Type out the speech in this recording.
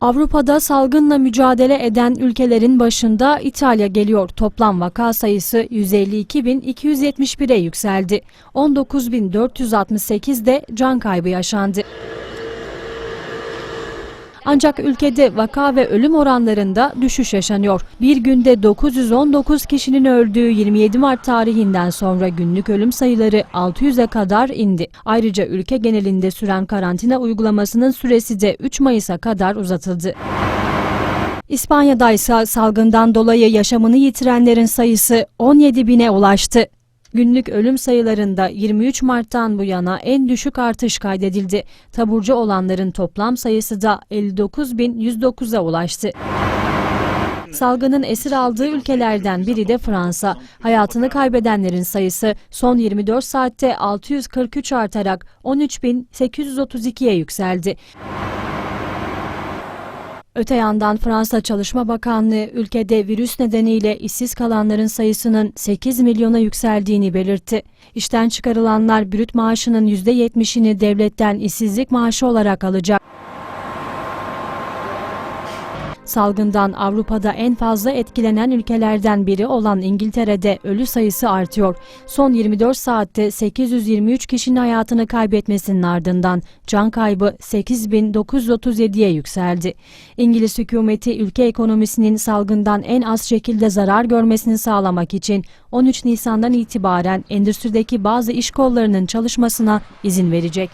Avrupa'da salgınla mücadele eden ülkelerin başında İtalya geliyor. Toplam vaka sayısı 152.271'e yükseldi. 19.468 de can kaybı yaşandı. Ancak ülkede vaka ve ölüm oranlarında düşüş yaşanıyor. Bir günde 919 kişinin öldüğü 27 Mart tarihinden sonra günlük ölüm sayıları 600'e kadar indi. Ayrıca ülke genelinde süren karantina uygulamasının süresi de 3 Mayıs'a kadar uzatıldı. İspanya'da ise salgından dolayı yaşamını yitirenlerin sayısı 17 bine ulaştı. Günlük ölüm sayılarında 23 Mart'tan bu yana en düşük artış kaydedildi. Taburcu olanların toplam sayısı da 59.109'a ulaştı. Salgının esir aldığı ülkelerden biri de Fransa. Hayatını kaybedenlerin sayısı son 24 saatte 643 artarak 13.832'ye yükseldi. Öte yandan Fransa Çalışma Bakanlığı ülkede virüs nedeniyle işsiz kalanların sayısının 8 milyona yükseldiğini belirtti. İşten çıkarılanlar brüt maaşının %70'ini devletten işsizlik maaşı olarak alacak. Salgından Avrupa'da en fazla etkilenen ülkelerden biri olan İngiltere'de ölü sayısı artıyor. Son 24 saatte 823 kişinin hayatını kaybetmesinin ardından can kaybı 8937'ye yükseldi. İngiliz hükümeti ülke ekonomisinin salgından en az şekilde zarar görmesini sağlamak için 13 Nisan'dan itibaren endüstrideki bazı iş kollarının çalışmasına izin verecek.